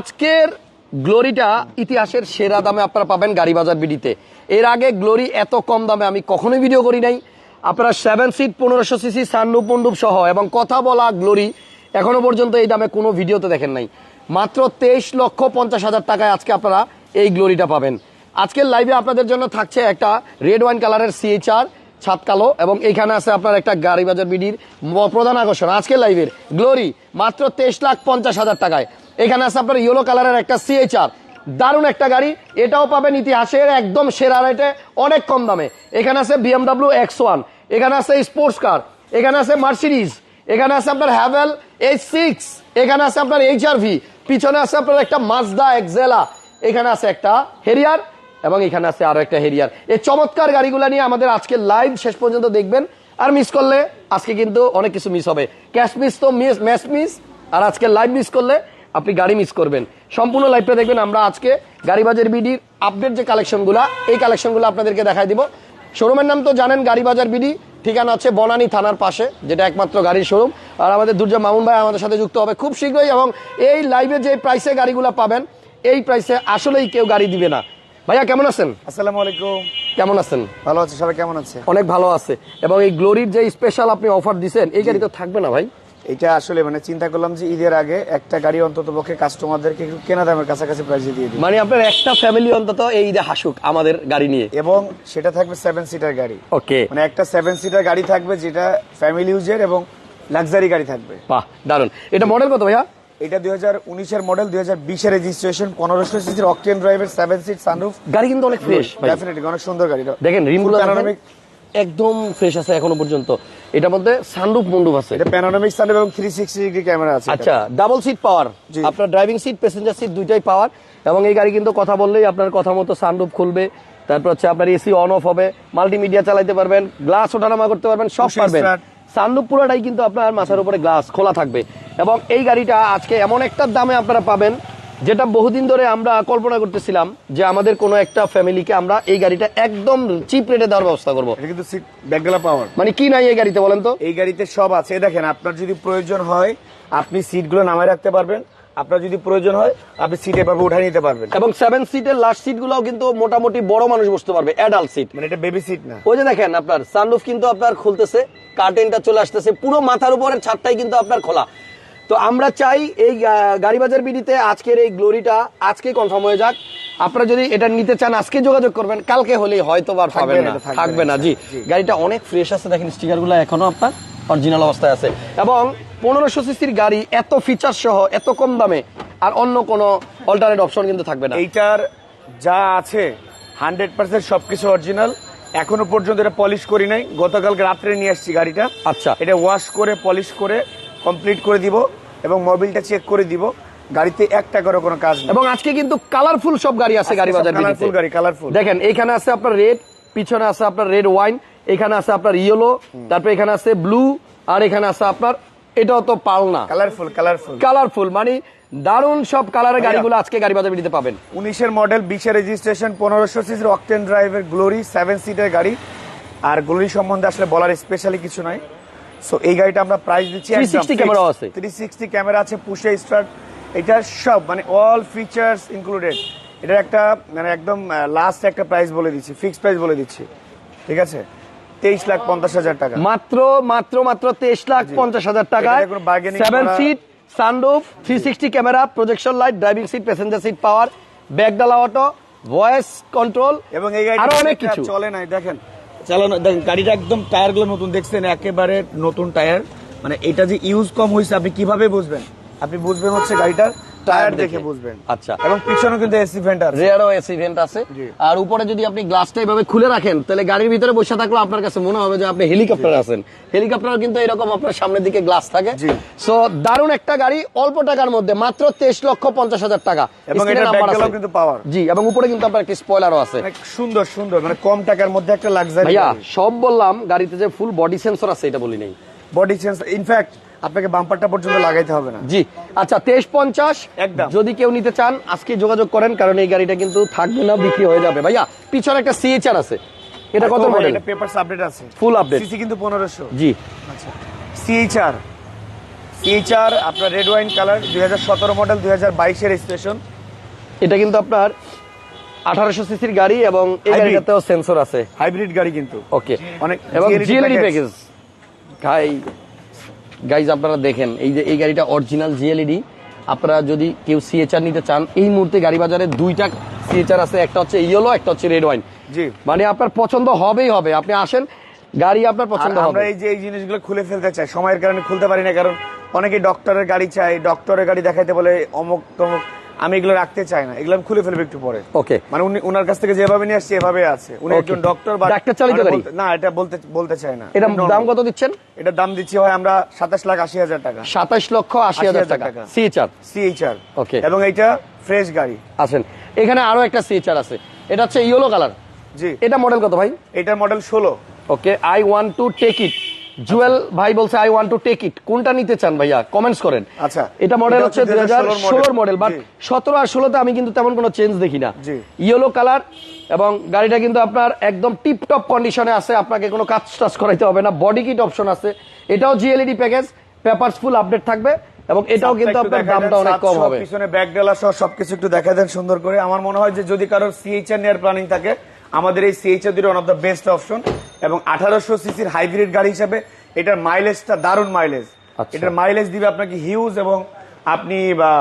আজকের গ্লোরিটা ইতিহাসের সেরা দামে আপনারা পাবেন গাড়ি বাজার বিডিতে। এর আগে গ্লোরি এত কম দামে আমি কখনোই ভিডিও করি নাই। আপনারা সেভেন সিট পনেরোশো সিসি সানরূপ মন্ডুপ সহ এবং কথা বলা গ্লোরি এখনও পর্যন্ত এই দামে কোনো ভিডিওতে দেখেন নাই। মাত্র তেইশ লক্ষ পঞ্চাশ হাজার টাকায় আজকে আপনারা এই গ্লোরিটা পাবেন। আজকের লাইভে আপনাদের জন্য থাকছে একটা রেড ওয়াইন কালারের সিএইচআর ছাদ কালো এবং এইখানে আছে আপনার একটা গাড়ি বাজার বিডির প্রধান আকর্ষণ। আজকের লাইভের গ্লোরি মাত্র তেইশ লাখ পঞ্চাশ হাজার টাকায়। এখানে আছে আপনার ইয়েলো কালারের একটা সিএইচআর দারুণ একটা গাড়ি। এটাও পাবেন ইতিহাসের একদম সেরা রেটে অনেক কম দামে। এখানে আছে বিএমডাব্লিউ এক্স ওয়ান এখানে আছে স্পোর্টস কার এখানে আছে মার্সিডিজ এখানে আছে আপনার হ্যাভেল এইচ সিক্স এখানে আছে আপনার এইচ আর ভি পিছনে আছে আপনার একটা মাজদা এক্সেলা এখানে আছে একটা হেরিয়ার এবং এখানে আছে আরও একটা হেরিয়ার এই চমৎকার গাড়িগুলো নিয়ে আমাদের আজকে লাইভ শেষ পর্যন্ত দেখবেন। আর মিস করলে আজকে কিন্তু অনেক কিছু মিস হবে। ক্যাশ মিস তো মিস ম্যাচ মিস আর আজকে লাইভ মিস করলে আপনি গাড়ি মিস করবেন। সম্পূর্ণ লাইভটা দেখবেন আমরা আজকে গাড়ি বাজার বিডির আপডেট যে কালেকশনগুলো এই কালেকশনগুলো আপনাদেরকে দেখাই দিব। শোরুমের নাম তো জানেন গাড়ি বাজার বিডি ঠিকানা আছে বনানী থানার পাশে যেটা একমাত্র গাড়ির শোরুম আর আমাদের দুর্জা মামুন ভাই আমাদের সাথে যুক্ত হবে খুব শীঘ্রই এবং এই লাইভে যে প্রাইসে গাড়িগুলো পাবেন এই প্রাইসে আসলেই কেউ গাড়ি দিবে না। ভাইয়া কেমন আছেন? আসসালামু আলাইকুম। কেমন আছেন? ভালো আছে সবাই কেমন আছে? অনেক ভালো আছে। এবং এই গ্লোরির যে স্পেশাল আপনি অফার দিচ্ছেন এই গাড়ি তো থাকবে না ভাই। এটা আসলে মানে চিন্তা করলাম যে ঈদের আগে একটা গাড়ি অন্তত পক্ষে কাস্টমারদেরকে একটু কেনা দামের কাছাকাছি প্রাইসে দিয়ে দিই। মানে আপনার একটা ফ্যামিলি অন্তত এই ঈদে হাসুক আমাদের গাড়ি নিয়ে। এবং সেটা থাকবে সেভেন সিটার গাড়ি। ওকে। মানে একটা সেভেন সিটার গাড়ি থাকবে যেটা ফ্যামিলি ইউজের এবং লাক্সারি গাড়ি থাকবে। বাহ দারুণ এটা মডেল কত ভাইয়া? এটা দুই হাজার উনিশের মডেল দুই হাজার বিশের রেজিস্ট্রেশন পনেরোশো সিসির অকটেন ড্রাইভের সেভেন সিট সানরুফ গাড়ি কিন্তু অনেক ফ্রেশ ডেফিনেটলি অনেক সুন্দর গাড়ি। দেখেন রিমগুলো। একদম ফ্রেশ আছে এখনও পর্যন্ত। এটার মধ্যে সানরুফ মন্ডুপ আছে। এটা প্যানোরামিক সানরুফ এবং থ্রি সিক্সটি ডিগ্রি ক্যামেরা আছে আচ্ছা ডাবল সিট পাওয়ার আপনার ড্রাইভিং সিট প্যাসেঞ্জার সিট দুইটাই পাওয়ার এবং এই গাড়ি কিন্তু কথা বললেই আপনার কথা মতো সানরুফ খুলবে। তারপর হচ্ছে আপনার এসি অন অফ হবে। মাল্টিমিডিয়া চালাতে পারবেন গ্লাস ওঠানামা করতে পারবেন সব পারবেন। সানরুফ পুরোটাই কিন্তু আপনার মাথার উপরে গ্লাস খোলা থাকবে। এবং এই গাড়িটা আজকে এমন একটা দামে আপনারা পাবেন যেটা বহুদিন ধরে আমরা কল্পনা করতেছিলাম যে আমাদের কোনো একটা ফ্যামিলিকে আমরা এই গাড়িটা একদম চিপ রেটে দেওয়ার ব্যবস্থা করব। এটা কিন্তু সিট পাওয়ার মানে কি নাই এই গাড়িতে বলেন তো? এই গাড়িতে সব আছে। দেখেন আপনার যদি প্রয়োজন হয় আপনি সিটগুলো নামায় রাখতে পারবেন। আপনার যদি প্রয়োজন হয় আপনি সিট এভাবে উঠাই নিতে পারবেন। এবং সেভেন সিটের লাস্ট সিট গুলাও কিন্তু মোটামুটি বড় মানুষ বসতে পারবে অ্যাডাল্ট সিট মানে এটা বেবি সিট না। ওই যে দেখেন আপনার সানরুফ কিন্তু আপনার খুলতেছে কার্টেনটা চলে আসতেছে পুরো মাথার উপরের ছাদটাই কিন্তু আপনার খোলা। তো আমরা চাই এই গাড়িবাজার বিডিতে আজকের এই গ্লোরিটা আজকে কনফার্ম হয়ে যাক। আপনারা যদি এটা নিতে চান আজকে যোগাযোগ করবেন। কালকে হলেই হয়তো থাকবে পাবেন না, থাকবে না, জি। গাড়িটা অনেক ফ্রেশ আছে। দেখেন স্টিকারগুলো এখনও আপনার অরিজিনাল অবস্থায় আছে। এবং পনেরোশো সিসির গাড়ি এত ফিচার সহ এত কম দামে আর অন্য কোনো অল্টারনেট অপশন কিন্তু থাকবে না। এইটার যা আছে হান্ড্রেড পার্সেন্ট সবকিছু অরিজিনাল এখনও পর্যন্ত এটা পলিশ করি নাই। গতকালকে রাত্রে নিয়ে আসছি গাড়িটা। আচ্ছা। এটা ওয়াশ করে পলিশ করে কমপ্লিট করে দিব। এবং মোবিলটা চেক করে দিব। গাড়িতে এক টাকারও কোনো কাজ এবং আজকে কিন্তু কালারফুল সব গাড়ি আছে গাড়ি বাজার কালারফুল গাড়ি কালারফুল দেখেন এখানে আছে আপনার রেড পিছনে আছে আপনার রেড ওয়াইন এখানে আছে আপনার ইয়েলো তারপর এখানে আছে ব্লু আর এখানে আছে আপনার এটাও তো পাল না কালারফুল কালারফুল কালারফুল মানে দারুণ সব কালারের গাড়িগুলো আজকে গাড়ি বাজার বিডিতে পাবেন। উনিশের মডেল বিশের রেজিস্ট্রেশন পনেরোশো সিসির অকটেন ড্রাইভের গ্লোরি সেভেন সিটের গাড়ি। আর গ্লোরি সম্বন্ধে আসলে বলার স্পেশালি কিছু নাই। সো এই গাড়িটা আমরা প্রাইস দিচ্ছি 360 ক্যামেরাও আছে। থ্রি সিক্সটি ক্যামেরা আছে পুষে স্টার্ট এটা সব মানে অল ফিচার্স ইনক্লুডেড এটা একটা মানে একদম লাস্ট একটা প্রাইস বলে দিচ্ছি ফিক্স প্রাইস বলে দিচ্ছি। ঠিক আছে? তেইশ লাখ পঞ্চাশ হাজার টাকা। মাত্র মাত্র মাত্র তেইশ লাখ পঞ্চাশ হাজার এটাতে seven seat sunroof three sixty camera projection light driving seat passenger seat power ব্যাগডালা auto voice control এবং এই আরও গাড়িটা অনেক কিছু। চলে নাই দেখেন। চালানো দেখেন গাড়িটা একদম টায়ারগুলো নতুন, দেখছেন? একেবারে নতুন টায়ার মানে এটা যে ইউজ কম হয়েছে আপনি কীভাবে বুঝবেন? আপনি বুঝবেন হচ্ছে গাড়িটার টায়ার দেখে বুঝবেন। আচ্ছা। এবং পিছনে কিন্তু এসি ভেন্টার রেয়ারও এসি ভেন্ট আছে। আর উপরে যদি আপনি গ্লাসটা এভাবে খুলে রাখেন তাহলে গাড়ির ভিতরে বসে থাকলে আপনার কাছে মনে হবে যে আপনি হেলিকপ্টার আছেন। হেলিকপ্টার কিন্তু এরকম আপনার সামনের দিকে গ্লাস থাকে। সো দারুণ একটা গাড়ি অল্প টাকার মধ্যে মাত্র তেইশ লক্ষ পঞ্চাশ হাজার টাকা। এবং Screen এ এটার নাম্বার ব্যাকগ্রাউন্ড আছে। কিন্তু পাওয়ার জি এবং উপরে কিন্তু আপনার একটা স্পয়লারও আছে। সুন্দর সুন্দর মানে কম টাকার মধ্যে একটা লাক্সারি সব বললাম গাড়িতে যে ফুল বডি সেন্সর আছে এটা বলি নাই। বডি চেঞ্জ ইনফ্যাক্ট আপনাকে বাম্পারটা পর্যন্ত লাগাইতে হবে না। জি আচ্ছা তেইশ পঞ্চাশ একদম। যদি কেউ নিতে চান আজকে যোগাযোগ করেন কারণ এই গাড়িটা কিন্তু থাকবে না বিক্রি হয়ে যাবে। ভাইয়া পিছনে একটা সিএচআর আছে। এটা কত মডেল এটা পেপারস আপডেট আছে। ফুল আপডেট সিসি কিন্তু পনেরোশো। জি। আচ্ছা। সিএইচআর সিএইচআর আপনার রেড ওয়াইন কালার দুই হাজার সতেরো মডেল দুই হাজার বাইশের স্টেশন এটা কিন্তু আপনার আঠারোশো সিসির গাড়ি এবং এই গাড়িটাতেও সেন্সর আছে। হাইব্রিড গাড়ি কিন্তু। ওকে অনেক এবং package। প্যাকেজ গাই গাইজ আপনারা দেখেন এই যে এই গাড়িটা অরিজিনাল জিএলইডি আপনারা যদি কেউ সিএচআর নিতে চান এই মুহূর্তে গাড়ি বাজারে দুইটা সিএচআর আছে একটা হচ্ছে ইয়েলো একটা হচ্ছে রেড ওয়াইন জি। মানে আপনার পছন্দ হবেই হবে। আপনি আসেন গাড়ি আপনার পছন্দ হবে। আমরা এই যে এই জিনিসগুলো খুলে ফেলতে চাই সময়ের কারণে খুলতে পারি না কারণ অনেকে ডক্টরের গাড়ি চাই ডক্টরের গাড়ি দেখাইতে বলে অমুক তমুক আমি এগুলো রাখতে চাই না। এগুলো আমি খুলে ফেলব একটু পরে। ওকে মানে উনি ওনার কাছ থেকে যেভাবে নিয়ে আসছি এভাবে আছে। উনি একজন ডক্টর বা ডাক্তার চালিত গাড়ি? না এটা বলতে বলতে চাই না। এটা দাম কত দিচ্ছেন? এটার দাম দিচ্ছি হয় আমরা সাতাশ লাখ আশি হাজার টাকা। সাতাশ লক্ষ আশি হাজার 80,000 টাকা। CHR CHR Okay. এবং এইটা ফ্রেশ গাড়ি। আছেন এখানে আরও একটা সিএচআর আছে। এটা হচ্ছে ইয়েলো কালার জি। এটা মডেল কত ভাই? এটার মডেল ষোলো। Okay I want to take it Jewel ভাই বলছে I want to take it কোনটা নিতে চান ভাইয়া? কমেন্টস করেন। আচ্ছা। এটা মডেল হচ্ছে দুই হাজার 2016 ষোলোর মডেল বাট। সতেরো আর ষোলোতে আমি কিন্তু তেমন কোনো চেঞ্জ দেখি না। ইয়েলো কালার এবং গাড়িটা কিন্তু আপনার একদম টিপ টপ কন্ডিশনে আছে। আপনাকে কোনো কাজ টাচ করাইতে হবে না। বডি কিট অপশন আছে। এটাও GLED package papers full update থাকবে এবং এটাও কিন্তু আপনার দামটা অনেক কম হবে। পিছনে ডেলা সহ সবকিছু একটু দেখা দেন সুন্দর করে। আমার মনে হয় যে যদি কারোর সিএইচআর নেওয়ার প্ল্যানিং থাকে আমাদের এই CHR one of the best option এবং আঠারোশো সিসির হাইব্রিড গাড়ি হিসাবে এটার মাইলেজটা দারুণ মাইলেজ আচ্ছা। এটার মাইলেজ দিবে আপনাকে হিউজ এবং আপনি বা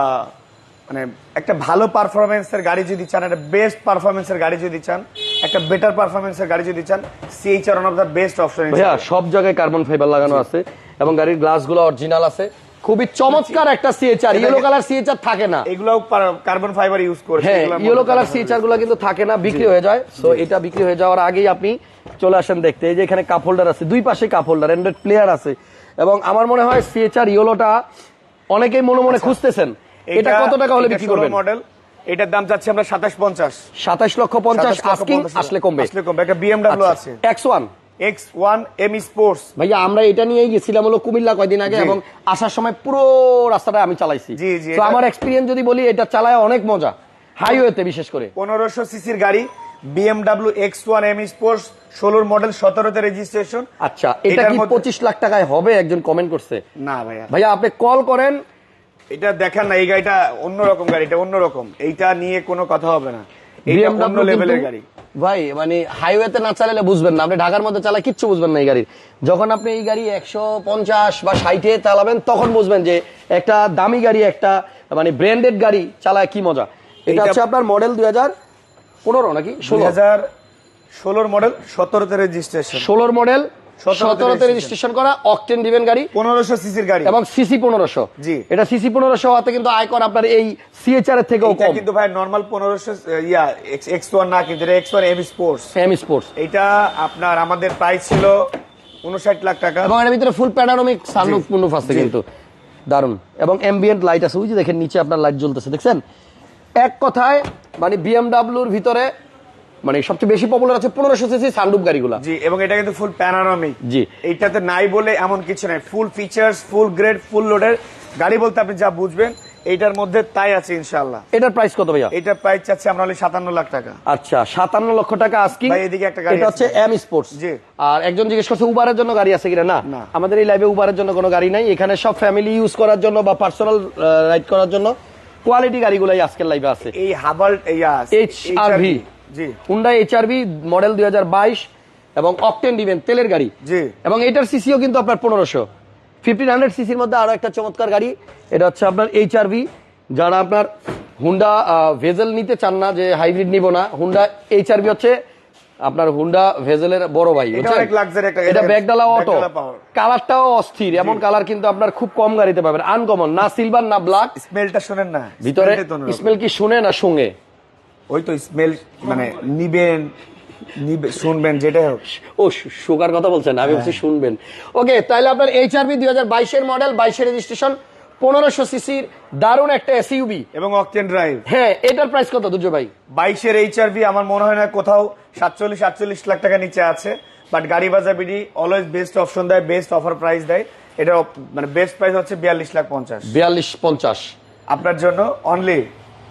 মানে একটা ভালো পারফরমেন্সের গাড়ি যদি চান একটা বেস্ট পারফরমেন্সের গাড়ি যদি চান একটা বেটার পারফরমেন্সের গাড়ি যদি চান CHR one of the best option ভাইয়া সব জায়গায় কার্বন ফাইবার লাগানো আছে এবং গাড়ির গ্লাসগুলো অরিজিনাল আছে। খুবই চমৎকার একটা সিএচআর ইয়েলো কালার সিএচআর থাকে না। এগুলোও কার্বন ফাইবার ইউজ করে হ্যাঁ ইয়েলো কালার সিএচআরগুলো কিন্তু থাকে না বিক্রি হয়ে যায়। সো এটা বিক্রি হয়ে যাওয়ার আগেই আপনি চলে আসেন দেখতে। এই যে এখানে কাপ হোল্ডার আছে দুই পাশে কাপ হোল্ডার অ্যান্ড্রয়েড প্লেয়ার আছে। এবং আমার মনে হয় সিএচআর ইয়েলোটা অনেকেই মনে মনে খুঁজতেছেন। এটা কত টাকা হলে বিক্রি করবেন? মডেল এটার দাম চাচ্ছি আমরা সাতাশ পঞ্চাশ। সাতাশ লক্ষ পঞ্চাশ আস্কিং আসলে কমবে। আসলে কমবে একটা বিএমডাব্লিউ আছে। X one X one M sports ভাইয়া আমরা এটা নিয়েই গেছিলাম হলো কুমিল্লা কয়দিন আগে এবং আসার সময় পুরো রাস্তাটা আমি চালাইছি। জি, জি, আমার এক্সপিরিয়েন্স যদি বলি এটা চালায় অনেক মজা। হাইওয়েতে বিশেষ করে। পনেরোশো সিসির গাড়ি BMW X one M sports ষোলোর মডেল সতেরোতে রেজিস্ট্রেশন আচ্ছা এটা কি পঁচিশ লাখ টাকায় হবে? একজন কমেন্ট করছে। না ভাইয়া। ভাইয়া আপনি কল করেন। এটা দেখেন না এই গাড়িটা অন্যরকম গাড়ি এটা অন্যরকম। এইটা নিয়ে কোনো কথা হবে না। বিএমডব্লিউ লেভেলের গাড়ি। ভাই মানে হাইওয়েতে না চালালে বুঝবেন না। আপনি ঢাকার মধ্যে চালায় কিচ্ছু বুঝবেন না এই গাড়ির। যখন আপনি এই গাড়ি একশো পঞ্চাশ বা ষাটে চালাবেন তখন বুঝবেন যে একটা দামি গাড়ি একটা মানে ব্র্যান্ডেড গাড়ি চালায় কি মজা। এটা হচ্ছে আপনার মডেল দুই হাজার পনেরো নাকি ষোলো? হাজার ষোলোর মডেল সতেরোতে রেজিস্ট্রেশন ষোলোর মডেল 17 সতেরোতে রেজিস্ট্রেশন করা অকটেন দিবেন গাড়ি পনেরোশো সিসির গাড়ি। এবং সিসি পনেরোশো। জি। এটা সিসি পনেরোশো হওয়াতে কিন্তু আয়কর আপনার এই সিএচআর এর থেকেও কম। কিন্তু ভাই নর্মাল পনেরোশো ইয়া এক্স ওয়ান না কিন্তু X one M sports M sports এটা আপনার আমাদের প্রাইস ছিল উনষাট লাখ টাকা। এবং এর ভিতরে ফুল প্যানারোমিক সানরুফ মুন্ডুফ আছে কিন্তু। দারুণ এবং অ্যাম্বিয়েন্ট লাইট আছে। ওই যে দেখেন নিচে আপনার লাইট জ্বলতেছে। দেখছেন? এক কথায় মানে বিএমডাব্লিউর ভিতরে মানে সবচেয়ে বেশি পপুলার আছে পনেরোশো সিসি সানরুফ গাড়িগুলা। জি এবং এটা কিন্তু ফুল প্যানারমিক জি। এইটাতে নাই বলে এমন কিছু নাই। ফুল ফিচার্স ফুল গ্রেড ফুল লোডের গাড়ি বলতে আপনি যা বুঝবেন এইটার মধ্যে তাই আছে ইনশাল্লাহ এটার প্রাইস কত ভাইয়া? এটার প্রাইস চাচ্ছি আমরা হলে সাতান্ন লাখ টাকা। আচ্ছা সাতান্ন লক্ষ টাকা আজকে ভাই, এদিকে একটা গাড়ি এটা হচ্ছে এম স্পোর্টস জি। আর একজন জিজ্ঞেস করছে উবারের জন্য গাড়ি আছে কিনা? না। আমাদের এই লাইভে উবারের জন্য কোনো গাড়ি নাই। এখানে সব ফ্যামিলি ইউজ করার জন্য বা পার্সোনাল রাইড করার জন্য কোয়ালিটি গাড়িগুলাই আজকের লাইভে আছে। এই হাবাল ইয়া আর জি হুন্ডা এইচআরভি মডেল দুই হাজার বাইশ এবং অকটেন দিবেন তেলের গাড়ি। এবং এটার সিসিও কিন্তু আপনার পনেরোশো। ফিফটিন হান্ড্রেড সিসির মধ্যে আরও একটা চমৎকার গাড়ি। এটা হচ্ছে আপনার এইচআরভি যারা আপনার হুন্ডা ভেজেল নিতে চান না যে হাইব্রিড নিব না হুন্ডা এইচআরভি হচ্ছে আপনার হুন্ডা ভেজেলের বড় ভাই এটা। ব্যাগডালা অটো কালারটাও অস্থির এমন কালার কিন্তু আপনার খুব কম গাড়িতে পাবেন। আনকমন না সিলভার না ব্ল্যাক স্মেলটা শুনেন না। ভিতরে। স্মেল কি শুনে না শুনে ওই তো স্মেল মানে নিবেন নিবে শুনবেন যেটাই হোক। ও সুগার কথা বলছেন আমি বলছি হ্যাঁ। শুনবেন। ওকে তাহলে আপনার এইচআরবি দুই হাজার বাইশের মডেল বাইশের রেজিস্ট্রেশন পনেরোশো সিসির দারুণ একটা এসইউবি এবং অকটেন ড্রাইভ হ্যাঁ এটার প্রাইস কত দুর্য ভাই? বাইশের এইচআরভি আমার মনে হয় না কোথাও সাতচল্লিশ আটচল্লিশ লাখ টাকা নিচে আছে। But Gari Bazar BD always best option দেয় বেস্ট অফার প্রাইস দেয়। এটা মানে বেস্ট প্রাইস হচ্ছে বিয়াল্লিশ লাখ পঞ্চাশ। বিয়াল্লিশ পঞ্চাশ। আপনার জন্য অনলি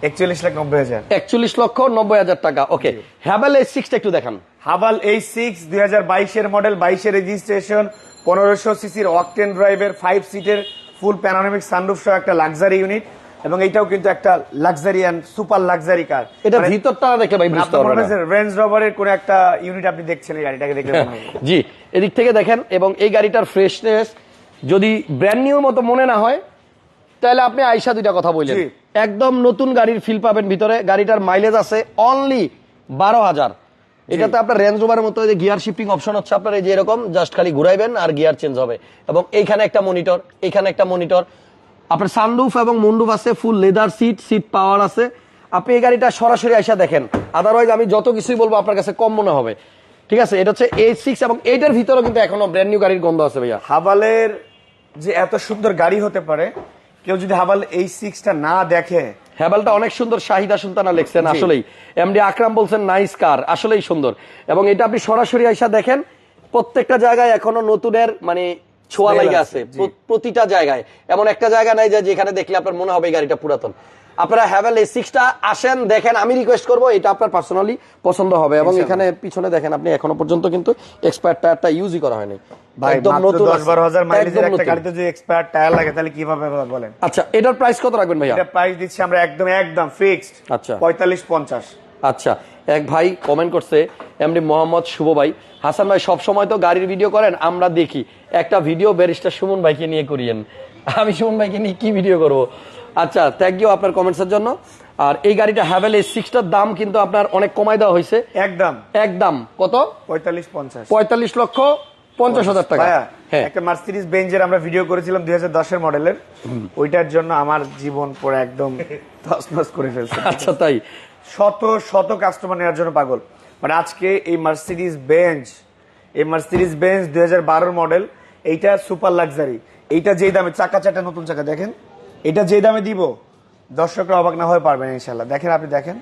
একচল্লিশ লাখ নব্বই হাজার। একচল্লিশ লক্ষ নব্বই হাজার টাকা। ওকে হ্যাভেল এইচ সিক্সটা একটু দেখান। হাবাল এই সিক্স দুই হাজার বাইশের মডেল বাইশের রেজিস্ট্রেশন পনেরোশো সিসির অকটেন ড্রাইভের ফাইভ সিটের ফুল প্যানোরামিক সানরুফ সহ একটা লাক্সারি ইউনিট এবং এটাও কিন্তু একটা luxury and super luxury car এটা ভিতরটা দেখে ভাই বুঝতে মনে পারবেন রেঞ্জ রোভারের কোন একটা ইউনিট আপনি দেখছেন এই গাড়িটাকে মনে হবে। জি এদিক থেকে দেখেন এবং এই গাড়িটার ফ্রেশনেস যদি ব্র্যান্ড নিউ মতো মনে না হয় তাহলে আপনি আইসা দুইটা কথা বললেন। একদম নতুন গাড়ির ফিল পাবেন ভিতরে। গাড়িটার মাইলেজ আছে অনলি বারো হাজার। এটাতে আপনার রেঞ্জ রোভারের মতো যে গিয়ার শিফটিং অপশন হচ্ছে আপনার এই যে এরকম জাস্ট খালি ঘুরাইবেন আর গিয়ার চেঞ্জ হবে। এবং এইখানে একটা মনিটর এখানে একটা মনিটর আপনার সানরুফ এবং মুন্ডুফ আছে full leather seat seat power আছে। আপনি এই গাড়িটা সরাসরি আইসা দেখেন। আদারওয়াইজ আমি যত কিছুই বলব আপনার কাছে কম মনে হবে। ঠিক আছে? এটা হচ্ছে এইট সিক্স এবং এইটার ভিতরে কিন্তু এখনও ব্র্যান্ড নিউ গাড়ির গন্ধ আছে ভাইয়া। হাবালের যে এত সুন্দর গাড়ি হতে পারে কেউ যদি হাবাল এই সিক্সটা না দেখে। হ্যাবালটা অনেক সুন্দর শাহিদা সুলতানা লিখছেন আসলেই। এমডি আকরাম বলছেন নাইস কার আসলেই সুন্দর। এবং এটা আপনি সরাসরি আইসা দেখেন প্রত্যেকটা জায়গায় এখনও নতুনের মানে ছোঁয়া লাগে আছে, প্রতিটা জায়গায়। এমন একটা জায়গা নাই যে যেখানে দেখলে আপনার মনে হবে এই গাড়িটা পুরাতন। আপনারা হ্যাভেল এই সিক্সটা আসেন দেখেন আমি রিকোয়েস্ট করব এটা আপনার পার্সোনালি পছন্দ হবে। এবং এখানে পিছনে দেখেন আপনি এখনও পর্যন্ত কিন্তু এক্সপায়ার টায়ারটা ইউজই করা হয়নি। আচ্ছা এটার প্রাইস কত রাখবেন ভাইয়া? প্রাইস দিচ্ছি আমরা একদম একদম ফিক্সড আচ্ছা। পঁয়তাল্লিশ পঞ্চাশ। আচ্ছা এক ভাই কমেন্ট করছে এমডি মোহাম্মদ শুভ ভাই। হাসান ভাই সব সময় তো গাড়ির ভিডিও করেন আমরা দেখি। একটা ভিডিও ব্যারিস্টার সুমন ভাইকে নিয়ে করিয়েন। আমি সুমন ভাইকে নিয়ে কি ভিডিও করব? আচ্ছা থ্যাংক ইউ আপনার কমেন্টসের জন্য। আর এই গাড়িটা হ্যাভেল এই সিক্সটার দাম কিন্তু আপনার অনেক কমাই দেওয়া হয়েছে। একদম। একদম। কত? পঁয়তাল্লিশ পঞ্চাশ। পঁয়তাল্লিশ লক্ষ পঞ্চাশ হাজার টাকা। হ্যাঁ। একটা মার্সিডিজ বেঞ্জের আমরা ভিডিও করেছিলাম দুই হাজার মডেলের ওইটার জন্য আমার জীবন পুরো একদম তছনছ করে ফেলছে। আচ্ছা তাই। শত শত কাস্টমার নেওয়ার জন্য পাগল। মানে আজকে এই মার্সিডিজ বেঞ্চ এই মার্সিডিজ বেঞ্চ দুই হাজার মডেল এইটা সুপার লাক্সারি এইটা যেই দামে চাকা চারটা নতুন চাকা দেখেন। এটা যে দামে দিব দর্শকরা অবাক না হয়ে পারবেন ইনশাল্লাহ দেখেন আপনি দেখেন।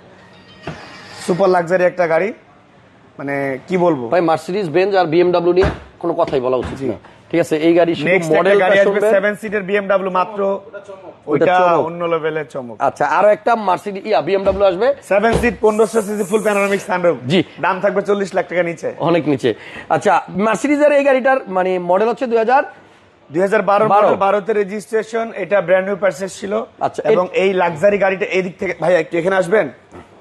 সুপার লাক্সারি একটা গাড়ি মানে কি বলব? ভাই মার্সিডিজ বেঞ্জ আর বিএমডব্লিউ নিয়ে কোনো কথাই বলা উচিত না। ঠিক আছে এই গাড়ি শুধু মডেল গাড়ি আসবে 7 সিটের BMW মাত্র। ওটা অন্য লেভেলে চমক। আচ্ছা আরও একটা মার্সিডিজ ইয়া BMW আসবে। 7 seat 1500 cc full panoramic sunroof জি। দাম থাকবে 40 লাখ টাকা নিচে। অনেক নিচে। আচ্ছা মার্সিডিজের এই গাড়িটার মানে মডেল হচ্ছে 2000 রেজিস্ট্রেশন এটা ব্র্যান্ড নিউ পার্সেস ছিল। আচ্ছা, এবং এই লাক্সারি গাড়িটা থেকে ভাই একটু এখানে আসবেন?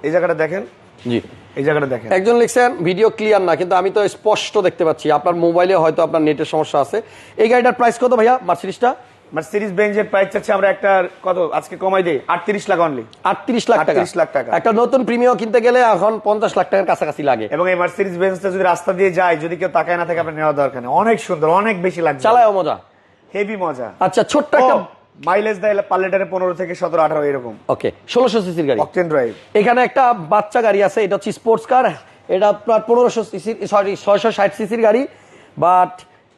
এই জায়গাটা দেখেন। জি। এই জায়গাটা দেখেন। একজন লিখছেন ভিডিও ক্লিয়ার না কিন্তু আমি তো স্পষ্ট দেখতে পাচ্ছি। আপনার মোবাইলে হয়তো আপনার নেটের সমস্যা আছে। এই গাড়িটার প্রাইস কত ভাইয়া? মার্সিডিজটা মার্সিডিজ বেঞ্জের প্রাইস চাচ্ছে আমরা একটা কত? আজকে কমাই দিই। আটত্রিশ লাখ অনলি আটত্রিশ লাখ টাকা। 38 লাখ টাকা। একটা নতুন প্রিমিয়াম কিনতে গেলে এখন পঞ্চাশ লাখ টাকার কাছাকাছি লাগে। এবং এই মার্সিডিজ বেঞ্জটা যদি রাস্তা দিয়ে যায় যদি কেউ তাকায় না থাকে আপনার নেওয়া দরকার নেই। অনেক সুন্দর অনেক বেশি লাগছে চালায় মজা। হেভি মজা। আচ্ছা ছোট্ট একটা মাইলেজ দেয় পার্লেটারে পনেরো থেকে সতেরো আঠারো এরকম। ওকে ষোলোশো সিসির গাড়ি। অকটেন ড্রাইভ এখানে একটা বাচ্চা গাড়ি আছে এটা হচ্ছে স্পোর্টস কার এটা আপনার পনেরোশো সিসির সরি ছয়শো ষাট সিসির গাড়ি। বাট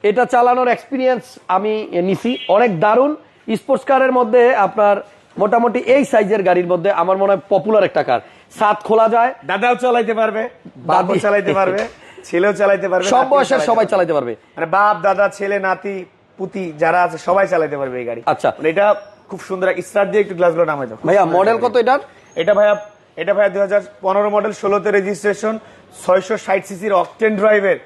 এটা চালানোর এক্সপিরিয়েন্স আমি নিছি অনেক দারুণ। স্পোর্টস কারের মধ্যে আপনার মোটামুটি এই সাইজের গাড়ির মধ্যে আমার মনে হয় পপুলার একটা কার সাত খোলা যায়। দাদাও চালাইতে পারবে দাদি। চালাইতে পারবে ছেলেও চালাইতে পারবে সব বয়সের চালাইতে সবাই। চালাতে পারবে। মানে বাপ দাদা ছেলে নাতি পুতি যারা আছে সবাই চালাতে পারবে এই গাড়ি। আচ্ছা। মানে এটা খুব সুন্দর স্টার্ট দিয়ে একটু গ্লাসগুলো নামাই দাও ভাইয়া মডেল কত। এটার? এটা ভাইয়া এটা ভাইয়া দুই হাজার পনেরো মডেল ষোলোতে রেজিস্ট্রেশন ছয়শো ষাট সিসির অকটেন ড্রাইভের।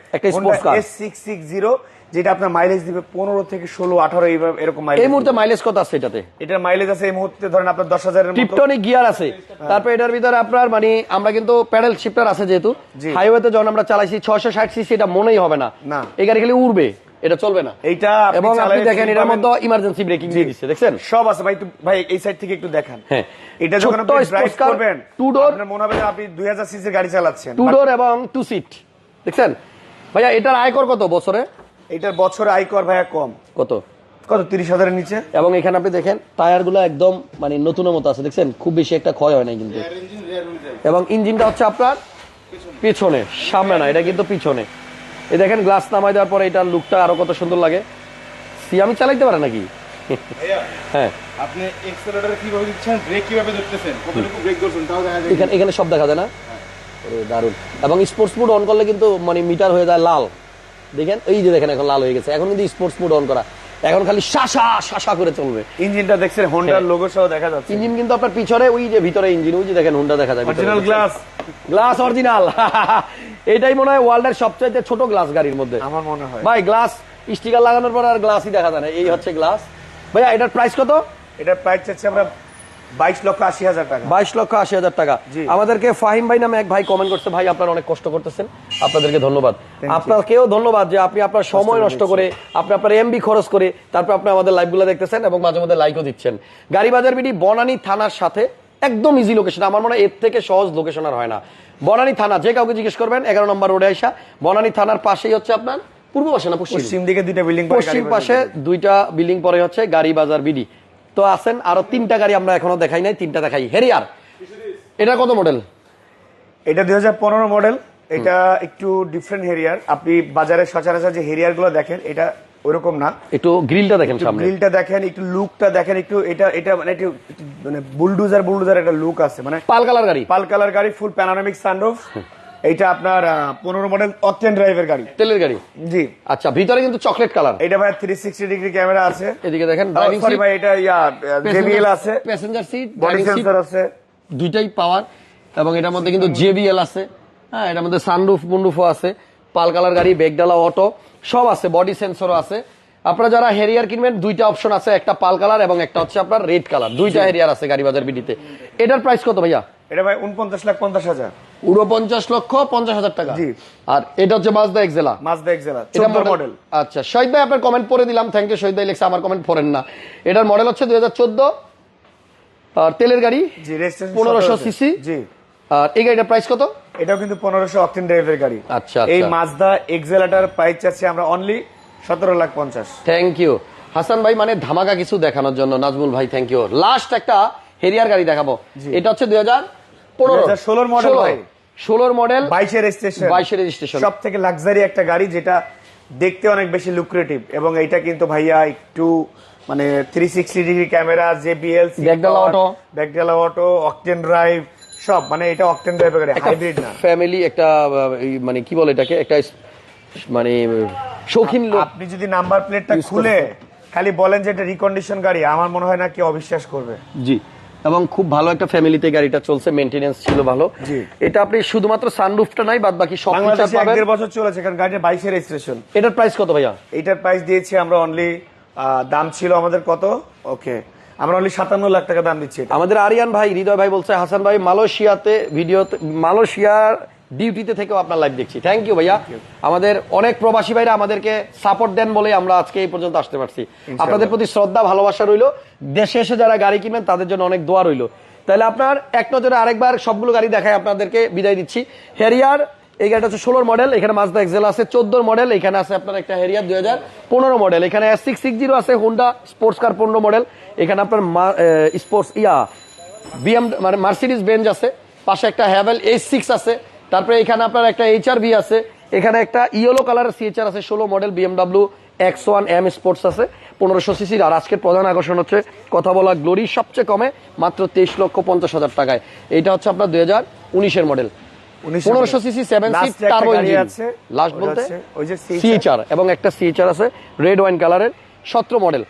এস সিক্স সিক্স জিরো যেটা আপনার মাইলেজ দিবে পনেরো থেকে ষোলো আঠারো এইভাবে এরকম এই মুহূর্তে মাইলেজ কত আছে এটাতে? এটার মাইলেজ আছে এই মুহূর্তে ধরেন আপনার দশ হাজারের টিপটনিক গিয়ার আছে। তারপর এটার ভিতরে আপনার মানে আমরা কিন্তু প্যাডেল শিফটার আছে যেহেতু। হাইওয়েতে যখন আমরা চালাইছি ছয়শো ষাট সিসি এটা মনেই হবে না। না। এই গাড়ি খালি উড়বে। এটা চলবে না। এইটা এবং আপনি দেখেন এটার মধ্যে ইমার্জেন্সি ব্রেকিং দিয়ে দিচ্ছে দেখছেন? সব আছে। ভাই একটু ভাই এই সাইড থেকে একটু দেখান। হ্যাঁ। এটা যখন আপনি ড্রাইভ করবেন two door। আপনার মনে হবে যে আপনি 2000 সিসির গাড়ি চালাচ্ছেন। টু ডোর এবং টু সিট দেখছেন? ভাইয়া এটার আয়কর কত বছরে? এটার বছরে আয়কর ভাইয়া কম। কত? কত? 30 হাজারের নিচে? এবং এখানে আপনি দেখেন টায়ারগুলো একদম মানে নতুনের মতো আছে দেখছেন? খুব বেশি একটা ক্ষয় হয় নাই কিন্তু। এবং ইঞ্জিনটা হচ্ছে আপনার পিছনে সামনে না এটা কিন্তু পিছনে। এই দেখেন গ্লাস নামাই দেওয়ার পরে এটার লুকটা আরও কত সুন্দর লাগে। সি আমি চালাইতে পারে নাকি? হ্যাঁ। আপনি এক্সেলেটর কীভাবে দিচ্ছেন ব্রেক কীভাবে ধরতেছেন? কতটুকু ব্রেক ধরছেন তাও দেখা যায় এখানে এখানে সব দেখা যায় না? ওরে, দারুণ। এবং স্পোর্টস মোড অন করলে কিন্তু মানে মিটার হয়ে যায় লাল। দেখেন এই যে দেখেন এখন লাল হয়ে গেছে। এখন কিন্তু স্পোর্টস মোড অন করা। এখন খালি শাসা শাসা করে চলবে। ইঞ্জিনটা দেখছেন হোন্ডার। লোগো সহ দেখা যাচ্ছে। ইঞ্জিন কিন্তু আপনার পিছনে ওই যে ভিতরে ইঞ্জিন ওই যে দেখেন হোন্ডা দেখা যায় অরিজিনাল গ্লাস গ্লাস অরিজিনাল এটাই মনে হয় ওয়ার্ল্ডের সবচাইতে ছোট গ্লাস গাড়ির মধ্যে। আমার মনে হয়। ভাই গ্লাস স্টিকার লাগানোর পর আর গ্লাসই দেখা যায় না। এই হচ্ছে গ্লাস ভাইয়া এটার প্রাইস কত? এটার প্রাইস হচ্ছে আমরা বাইশ লক্ষ আশি হাজার টাকা। বাইশ লক্ষ আশি হাজার টাকা। আমাদেরকে ফাহিম ভাই নামে এক ভাই কমেন্ট করছে ভাই আপনারা অনেক কষ্ট করতেছেন। আপনাদেরকে ধন্যবাদ। আপনাকেও ধন্যবাদ যে আপনি আপনার সময় নষ্ট করে আপনি আপনার এমবি খরচ করে তারপর আপনি আমাদের লাইভগুলো দেখতেছেন এবং মাঝে মধ্যে লাইকও দিচ্ছেন। গাড়ি বাজার বিডি বনানী থানার সাথে একদম ইজি লোকেশন আমার মনে হয় এর থেকে সহজ লোকেশন আর হয় না। বনানী থানা যে কাউকে জিজ্ঞেস করবেন এগারো নম্বর রোডে আইসা। বনানী থানার পাশেই হচ্ছে আপনার পূর্ব পাশে না পশ্চিম? পশ্চিম দিকে দুইটা বিল্ডিং পশ্চিম পাশে দুইটা বিল্ডিং পরে হচ্ছে গাড়ি বাজার বিডি তো আছেন আরও তিনটা গাড়ি আমরা এখনও দেখাই নাই তিনটা দেখাই। হেরিয়ার এটা কত মডেল এটা দুই মডেল এটা একটু ডিফারেন্ট হেরিয়ার আপনি বাজারে সচরাচর যে হেরিয়ারগুলো দেখেন এটা ওইরকম না। একটু গ্রিলটা দেখেন সামনে। গ্রিলটা দেখেন একটু লুকটা দেখেন একটু এটা এটা মানে একটু একটু মানে বুলডুজার বুলডুজার একটা লুক আছে মানে পাল কালার গাড়ি? পাল কালার গাড়ি ফুল প্যানোরামিক সানরুফ এইটা আপনার পনেরো মডেল অকটেন ড্রাইভের গাড়ি। তেলের গাড়ি? জি। আচ্ছা ভিতরে কিন্তু চকলেট কালার এটা ভাই থ্রি সিক্সটি ডিগ্রি ক্যামেরা আছে। এদিকে দেখেন ড্রাইভিং সরি ভাই এটা জেবিএল আছে। প্যাসেঞ্জার সিট বডি সেন্সর আছে। দুইটাই পাওয়ার এবং এটার মধ্যে কিন্তু জেবিএল আছে। হ্যাঁ এটার মধ্যে সানরুফ মুন্ডুফও আছে। পাল কালার গাড়ি বেগডালা অটো সব আছে বডি সেন্সরও আছে। আপনারা যারা হেরিয়ার কিনবেন দুইটা অপশন আছে একটা পাল কালার এবং একটা হচ্ছে আপনার রেড কালার দুইটা হেরিয়ার আছে গাড়ি বাজার বিডিতে এটার প্রাইস কত ভাইয়া? এটা ভাই উনপঞ্চাশ লাখ পঞ্চাশ হাজার। উনপঞ্চাশ লক্ষ পঞ্চাশ হাজার টাকা। জি। আর এটা হচ্ছে মাজদা এক্সেলা মাজদা এক্সেলা এটা মডেল আচ্ছা শহীদ ভাই আপনার কমেন্ট পড়ে দিলাম। থ্যাংক ইউ শহীদ ভাই লেখছে আমার কমেন্ট পড়েন না। এটার মডেল হচ্ছে দুই হাজার চোদ্দ। আর তেলের গাড়ি পনেরোশো সিসি জি। আর এই গাড়িটার প্রাইস কত? এটাও কিন্তু পনেরোশো অকটেন ড্রাইভের গাড়ি। আচ্ছা, এই। মাজদা এক্সেলাটার প্রাইস চাচ্ছি আমরা অনলি সতেরো লাখ পঞ্চাশ। থ্যাংক ইউ হাসান ভাই মানে ধামাকা কিছু দেখানোর জন্য নাজমুল ভাই থ্যাংক ইউ লাস্ট একটা হেরিয়ার গাড়ি দেখাবো। এটা হচ্ছে দুই হাজার পনেরো। 2016 model ভাই। ষোলোর মডেল বাইশের রেজিস্ট্রেশন 22 এর registration। সব থেকে লাক্সারি একটা গাড়ি যেটা দেখতে অনেক বেশি লুক্রেটিভ এবং এটা কিন্তু ভাইয়া একটু মানে three sixty degree camera JBL Backdala auto। ব্যাকডালা অটো অকটেন ড্রাইভ সব মানে এটা অকটেন ড্রাইভের গাড়ি হাইব্রিড না। ফ্যামিলি একটা মানে কি বলে এটাকে? একটা মানে শৌখিন লোক। আপনি যদি নাম্বার প্লেটটা খুলে খালি বলেন যে এটা রিকন্ডিশন গাড়ি আমার মনে হয় না কেউ অবিশ্বাস করবে। জি। এবং খুব ভালো একটা ফ্যামিলিতে গাড়িটা চলছে মেইনটেনেন্স ছিল ভালো। এটা আপনি শুধুমাত্র সানরুফটা নাই বাদ বাকি সব ফিচার এক পাবেন। দেড় বছর চলেছে কারণ গাড়িটা এর রেজিস্ট্রেশন এটার প্রাইস কত ভাইয়া? এটার প্রাইস দিয়েছি আমরা অনলি দাম ছিল আমাদের কত? ওকে আমরা অনলি সাতান্ন লাখ টাকা দাম দিচ্ছি আমাদের আরিয়ান ভাই হৃদয় ভাই বলছে হাসান ভাই মালয়েশিয়াতে ভিডিওতে মালয়েশিয়ার ডিউটিতে থেকেও আপনার লাইভ দেখছি। থ্যাংক ইউ ভাইয়া। আমাদের অনেক প্রবাসী ভাইরা আমাদেরকে সাপোর্ট দেন বলে আমরা আজকে এই পর্যন্ত আসতে পারছি। আপনাদের প্রতি শ্রদ্ধা ভালোবাসা রইল। দেশে এসে যারা গাড়ি কিনবেন তাদের জন্য অনেক দোয়া রইল। তাহলে আপনার এক নজরে আরেকবার সবগুলো গাড়ি দেখায় আপনাদেরকে বিদায় দিচ্ছি। হেরিয়ার এই গাড়িটা হচ্ছে ষোলোর মডেল এখানে মাজদা এক্সেল আছে চোদ্দোর মডেল এখানে আছে আপনার একটা হেরিয়ার দুই হাজার পনেরো মডেল এখানে এস সিক্স সিক্স জিরো আছে হোন্ডা স্পোর্টস কার পনেরো মডেল এখানে আপনার স্পোর্টস ইয়া বিএম মানে মার্সিডিস বেঞ্জ আছে পাশে একটা হ্যাভেল এইচ সিক্স আছে তারপরে এখানে আপনার একটা এইচআর বি আছে এখানে একটা ইয়েলো কালারের সিএচআর আছে ষোলো model BMW X one M sports আছে পনেরোশো সিসির আর আজকের প্রধান আকর্ষণ হচ্ছে কথা বলা গ্লোরি সবচেয়ে কমে মাত্র তেইশ লক্ষ পঞ্চাশ হাজার টাকায়। এটা হচ্ছে আপনার দুই হাজার উনিশের মডেল 19 পনেরোশো cc seven seat turbo engine last বলতে সিএচআর এবং একটা সিএচআর আছে রেড ওয়াইন কালারের সতেরো মডেল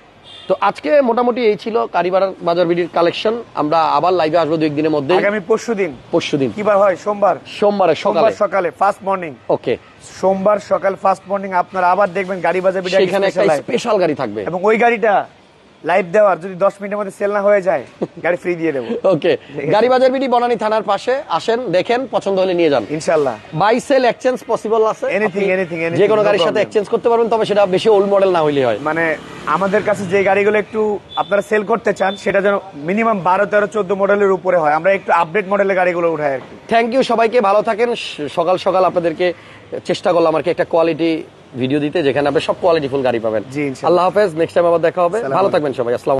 তো আজকে মোটামুটি এই ছিল কারিবার বাজার বিডির কালেকশন। আমরা আবার লাইভে আসব দু একদিনের মধ্যে আগামী পরশু দিন। পরশু দিন কিবার হয়? সোমবার। সোমবারে সোমবার সকালে ফার্স্ট মর্নিং ওকে সোমবার সকাল ফার্স্ট মর্নিং আপনারা আবার দেখবেন গাড়ি বাজার বিডি এখানে একটা স্পেশাল গাড়ি থাকবে। এবং ওই গাড়িটা লাইভ দেওয়ার যদি দশ মিনিটের মধ্যে সেল না হয়ে যায় গাড়ি ফ্রি দিয়ে দেবো। ওকে গাড়ি বাজার বিডি বনানী থানার পাশে আসেন দেখেন পছন্দ হলে নিয়ে যান। ইনশাল্লাহ। বাই সেল এক্সচেঞ্জ পসিবল আছে। এনিথিং anything, যে কোনো গাড়ির সাথে. এক্সচেঞ্জ করতে পারবেন তবে সেটা বেশি ওল্ড মডেল না হইলে হয়। মানে আমাদের কাছে যে গাড়িগুলো একটু আপনারা সেল করতে চান সেটা যেন মিনিমাম বারো তেরো চোদ্দ মডেলের উপরে হয়। আমরা একটু আপডেট মডেলের গাড়িগুলো উঠাই আর কি। থ্যাংক ইউ সবাইকে ভালো থাকেন। সকাল সকাল আপনাদেরকে চেষ্টা করলাম আর কি একটা কোয়ালিটি ভিডিও দিতে যেখানে আপনি সব কোয়ালিটি ফুল গাড়ি পাবেন। আল্লাহ হাফেজ নেক্সট টাইম আবার দেখা হবে। ভালো থাকবেন সবাই আসসালাম